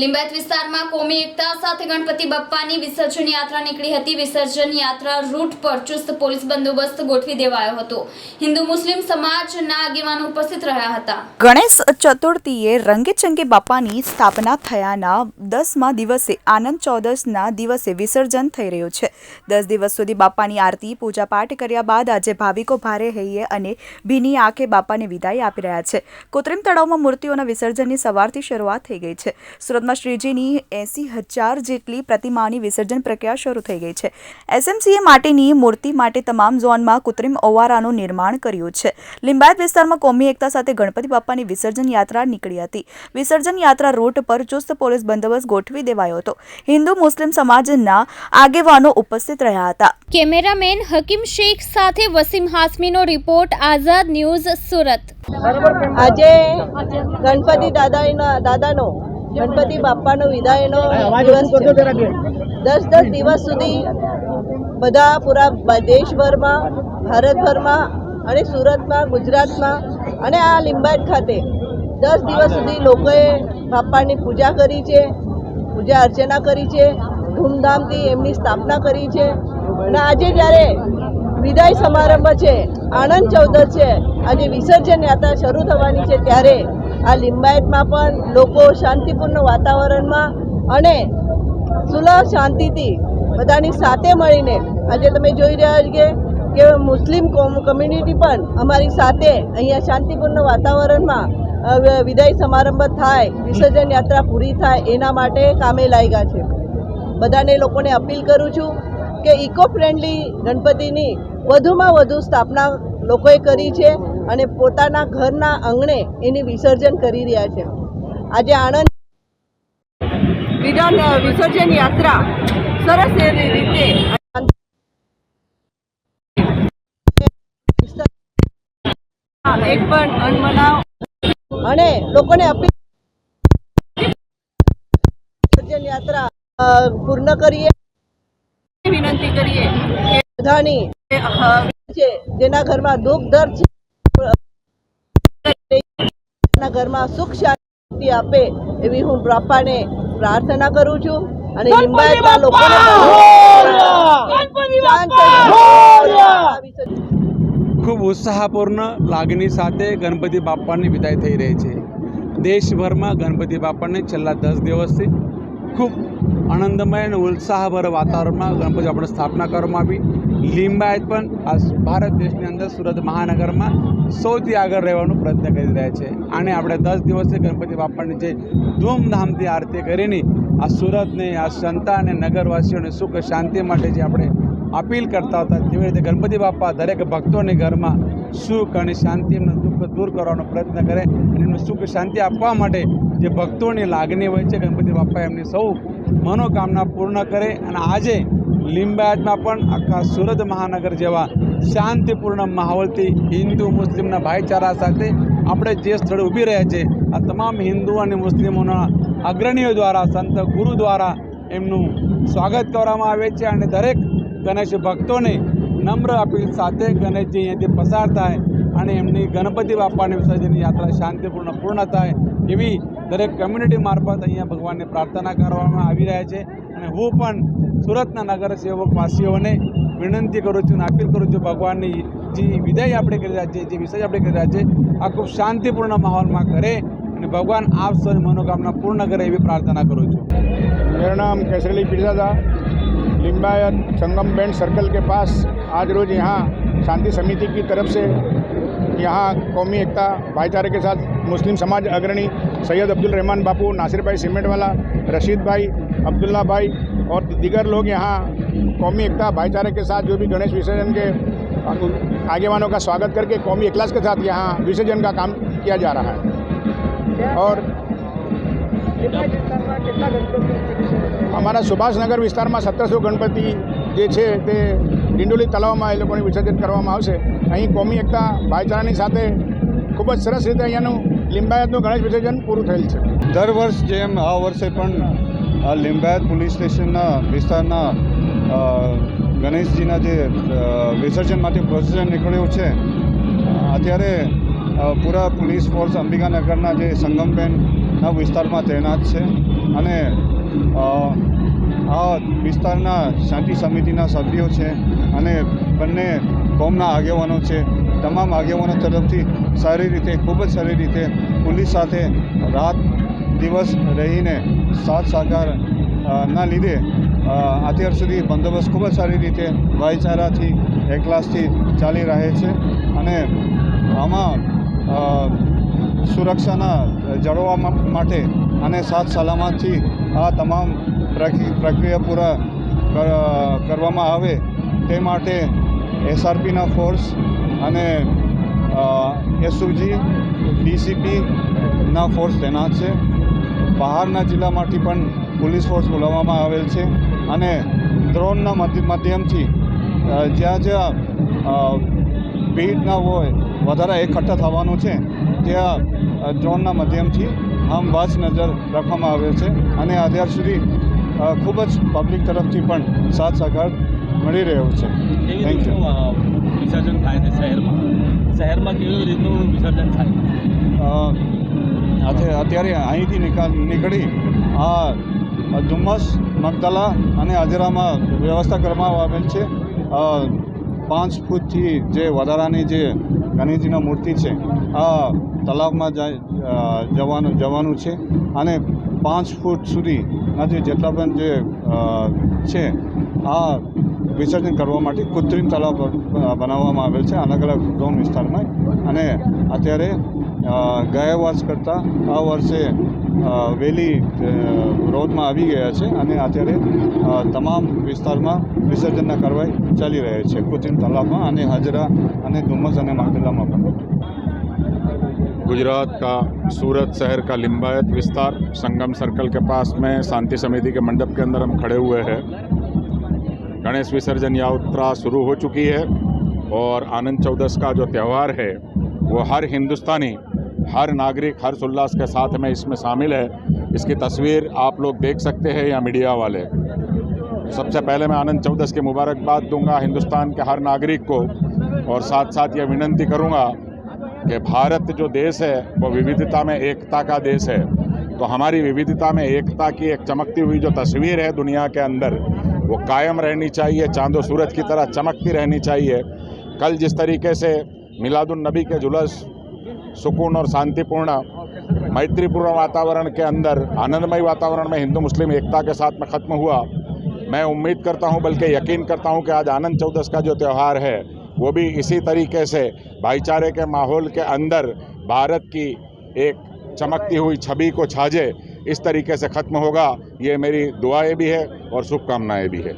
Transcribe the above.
લિંબાયત વિસ્તારમાં કોમી એકતા સાથે ગણપતિ બપ્પાની વિસર્જન યાત્રા નીકળી હતી. વિસર્જન યાત્રા રૂટ પર ચુસ્ત પોલીસ બંદોબસ્ત ગોઠવી દેવાયો હતો. હિન્દુ મુસ્લિમ સમાજના આગેવાનો ઉપસ્થિત રહ્યા હતા. ગણેશ ચતુર્થીએ રંગેચંગે બાપાની સ્થાપના થયાના દસમા દિવસે, આનંદ ચૌદસના દિવસે વિસર્જન થઈ રહ્યું છે. દસ દિવસ સુધી બાપાની આરતી પૂજા પાઠ કર્યા બાદ આજે ભાવિકો ભારે હૈયે અને ભીની આંખે બાપાને વિદાય આપી રહ્યા છે. કૃત્રિમ તળાવમાં મૂર્તિઓના વિસર્જનની સવારથી શરૂઆત થઈ ગઈ છે. સુરતમાં શ્રીજીની એસી હજાર જેટલી પ્રતિમાની વિસર્જન પ્રક્રિયા શરૂ થઈ ગઈ છે. એસએમસીએ માટેની મૂર્તિ માટે તમામ ઝોનમાં કૃત્રિમ ઓવારાનું નિર્માણ કર્યું છે. લિંબાયત વિસ્તારમાં કોમી એકતા સાથે ગણપતિ બાપ્પાની વિસર્જન યાત્રા નીકળી હતી. વિસર્જન યાત્રા રૂટ પર ચુસ્ત પોલીસ બંદોબસ્ત ગોઠવી દેવાયો હતો. હિન્દુ મુસ્લિમ સમાજના આગેવાનો ઉપસ્થિત રહ્યા હતા. કેમેરામેન હકીમ શેખ સાથે વસીમ હાસમીનો રિપોર્ટ આઝાદ ન્યૂઝ સુરત. આજે ગણપતિ દાદાના દાદાનો ગણપતિ બાપાનો વિદાયનો દિવસ દસ દસ દિવસ સુધી બધા પૂરા દેશભરમાં ભારતભરમાં અને સુરતમાં ગુજરાતમાં અને આ લિંબાયત ખાતે દસ દિવસ સુધી લોકોએ બાપાની પૂજા કરી છે પૂજા અર્ચના કરી છે ધૂમધામથી એમની સ્થાપના કરી છે. અને આજે જ્યારે વિદાય સમારંભ છે આનંદ ચૌદશ છે આજે વિસર્જન યાત્રા શરૂ થવાની છે ત્યારે આ લિંબાયતમાં પણ લોકો શાંતિપૂર્ણ વાતાવરણમાં અને સુલભ શાંતિથી બધાની સાથે મળીને, આજે તમે જોઈ રહ્યા છો કે કે મુસ્લિમ કમ્યુનિટી પણ અમારી સાથે અહીંયા શાંતિપૂર્ણ વાતાવરણમાં વિદાય સમારંભ થાય, વિસર્જન યાત્રા પૂરી થાય, એના માટે કામે લાગ્યા છે. બધાને લોકોને અપીલ કરું છું કે ઇકો ફ્રેન્ડલી ગણપતિની વધુમાં વધુ સ્થાપના લોકોએ કરી છે અને પોતાના ઘરના આંગણે એને વિસર્જન કરી રહ્યા છે. આજે આણંદ વિધાન વિસર્જન યાત્રા સરસ રીતે એક પણ અનમનાવ અને લોકોને અપીલ વિસર્જન યાત્રા પૂર્ણ કરીએ. વિનંતી કરીએ બધાની છે જેના ઘરમાં દુઃખ દર્દ છે એના ઘરમાં સુખ શાંતિ આપે એવી હું બાપાને પ્રાર્થના કરું છું અને લિંબાયતના લોકોને ખૂબ ઉત્સાહપૂર્ણ લાગણી સાથે ગણપતિ બાપાની વિદાય થઈ રહી છે. દેશભરમાં ગણપતિ બાપાને છેલ્લા દસ દિવસથી ખૂબ આનંદમય અને ઉત્સાહભર વાતાવરણમાં ગણપતિ આપણે સ્થાપના કરવામાં આવી. લિંબાયત પણ આ ભારત દેશની અંદર સુરત મહાનગરમાં સૌથી આગળ રહેવાનો પ્રયત્ન કરી રહ્યા છે. અને આપણે દસ દિવસે ગણપતિ બાપાની જે ધૂમધામથી આરતી કરીને આ સુરતને, આ સંતા અને નગરવાસીઓને સુખ, શાંતિ માટે જે આપણે અપીલ કરતા હતા તેવી રીતે ગણપતિ બાપા દરેક ભક્તોને ઘરમાં સુખ અને શાંતિ દુઃખ દૂર કરવાનો પ્રયત્ન કરે અને એમને સુખ શાંતિ આપવા માટે જે ભક્તોની લાગણી હોય છે, ગણપતિ બાપા એમની સૌ મનોકામના પૂર્ણ કરે અને આજે લિંબાયતમાં પણ આખા સુરત મહાનગર જેવા શાંતિપૂર્ણ માહોલથી હિન્દુ મુસ્લિમના ભાઈચારા સાથે આપણે જે સ્થળે ઊભી રહ્યા છે, આ તમામ હિન્દુ અને મુસ્લિમોના અગ્રણીઓ દ્વારા, સંત ગુરુ દ્વારા એમનું સ્વાગત કરવામાં આવે છે અને દરેક ગણેશ ભક્તોને નમ્ર અપીલ સાથે ગણેશજી અહીંયાથી પસાર થાય અને એમની ગણપતિ બાપાની વિસર્જનની યાત્રા શાંતિપૂર્ણ પૂર્ણ થાય એવી દરેક કમ્યુનિટી મારફત અહીંયા ભગવાનને પ્રાર્થના કરવામાં આવી રહ્યા છે. અને હું પણ સુરતના નગરસેવકવાસીઓને વિનંતી કરું છું અને અપીલ કરું છું ભગવાનની જે વિદાય આપણે કરી રહ્યા છીએ જે વિષય આપણે કરી રહ્યા છે, આ ખૂબ શાંતિપૂર્ણ માહોલમાં કરે અને ભગવાન આપ સૌની મનોકામના પૂર્ણ કરે એવી પ્રાર્થના કરું છું. મેરું નામ કેસરેલી પીરસાદા. लिम्बायत संगम बैंड सर्कल के पास आज रोज यहाँ शांति समिति की तरफ़ से यहाँ कौमी एकता भाईचारे के साथ मुस्लिम समाज अग्रणी सैयद अब्दुल रहमान बापू, नासिर भाई सीमेंट वाला रशीद भाई, अब्दुल्ला भाई और दीगर लोग यहाँ कौमी एकता भाईचारे के साथ जो भी गणेश विसर्जन के आगेवानों का स्वागत करके कौमी इखलास के साथ यहाँ विसर्जन का काम किया जा रहा है। और અમારા સુભાષનગર વિસ્તારમાં સત્તરસો ગણપતિ જે છે તે ડિંડોલી તળાવમાં એ લોકોને વિસર્જન કરવામાં આવશે. અહીં કોમી એકતા ભાઈચારાની સાથે ખૂબ જ સરસ રીતે અહીંયાનું લિંબાયતનું ગણેશ વિસર્જન પૂરું થયેલ છે. દર વર્ષ જેમ આ વર્ષે પણ આ લિંબાયત પોલીસ સ્ટેશનના વિસ્તારના ગણેશજીના જે વિસર્જન માટે પ્રોસેસર નીકળ્યું છે, અત્યારે પૂરા પોલીસ ફોર્સ અંબિકાનગરના જે સંગમબેન ના વિસ્તારમાં તૈનાત છે અને આ વિસ્તારના શાંતિ સમિતિના સભ્યો છે અને બંને કોમના આગેવાનો છે. તમામ આગેવાનો તરફથી સારી રીતે, ખૂબ જ સારી રીતે પોલીસ સાથે રાત દિવસ રહીને સાથ સાકાર ના લીધે અત્યાર સુધી બંદોબસ્ત ખૂબ જ સારી રીતે ભાઈચારાથી, એકલાસથી ચાલી રહે છે અને આમાં સુરક્ષાના જળવવા માટે અને સાથ સલામતથી આ તમામ પ્રક્રિ- પ્રક્રિયા પૂરા કર- કરવામાં આવે તે માટે એસઆરપીના ફોર્સ અને એસઓજી ડીસીપીના ફોર્સ તૈનાત છે. બહારના જિલ્લામાંથી પણ પોલીસ ફોર્સ બોલાવવામાં આવેલ છે અને ડ્રોનના માધ્યમથી જ્યાં જ્યાં ભીડના હોય, વધારે એકઠા થવાનું છે ત્યાં ડ્રોનના માધ્યમથી આમ વાચ નજર રાખવામાં આવેલ છે અને અત્યાર સુધી ખૂબ જ પબ્લિક તરફથી પણ સાથ સહકાર મળી રહ્યો છે. થેન્ક યુ વિસર્જન થાય છે શહેરમાં? શહેરમાં કેવી રીતનું વિસર્જન થાય? અત્યારે અહીંથી નિકાલ નીકળી આ ધુમ્મસ મગદલા અને આજરામાં વ્યવસ્થા કરવામાં આવેલ છે. પાંચ ફૂટથી જે વધારાની જે ગણેશજીના મૂર્તિ છે, આ તલાવમાં જવાનું જવાનું છે. અને પાંચ ફૂટ સુધી આજે જેટલા પણ જે છે, આ વિસર્જન કરવા માટે કૃત્રિમ તળાવ અ, બનાવવામાં આવેલ છે અલગ અલગ ઝોન વિસ્તારમાં અને અત્યારે અ, ગયા વર્ષ કરતાં આ વર્ષે અ, વહેલી અ, રોડમાં આવી ગયા છે અને અત્યારે અ, તમામ વિસ્તારમાં વિસર્જનના કાર્યવાહી ચાલી રહી છે કૃત્રિમ તળાવમાં અને હાજરા અને ડુમસ અને માગદલામાં પણ गुजरात का सूरत शहर का लिम्बायत विस्तार संगम सर्कल के पास में शांति समिति के मंडप के अंदर हम खड़े हुए हैं गणेश विसर्जन यात्रा शुरू हो चुकी है और आनंद चौदस का जो त्यौहार है, वो हर हिंदुस्तानी, हर नागरिक हर्ष उल्लास के साथ में इसमें शामिल है। इसकी तस्वीर आप लोग देख सकते हैं या मीडिया वाले। सबसे पहले मैं आनंद चौदस की मुबारकबाद दूँगा हिंदुस्तान के हर नागरिक को और साथ साथ ये विनंती करूँगा कि भारत जो देश है, वो विविधता में एकता का देश है। तो हमारी विविधता में एकता की एक चमकती हुई जो तस्वीर है दुनिया के अंदर वो कायम रहनी चाहिए, चांदो सूरज की तरह चमकती रहनी चाहिए। कल जिस तरीके से मिलादुन नबी के जुलूस सुकून और शांतिपूर्ण मैत्रीपूर्ण वातावरण के अंदर, आनंदमय वातावरण में हिंदू मुस्लिम एकता के साथ में ख़त्म हुआ, मैं उम्मीद करता हूँ, बल्कि यकीन करता हूँ कि आज आनंद चौदस का जो त्यौहार है, वो भी इसी तरीके से भाईचारे के माहौल के अंदर भारत की एक चमकती हुई छवि को छाजे। इस तरीके से ख़त्म होगा ये मेरी दुआएं भी है और शुभकामनाएं भी है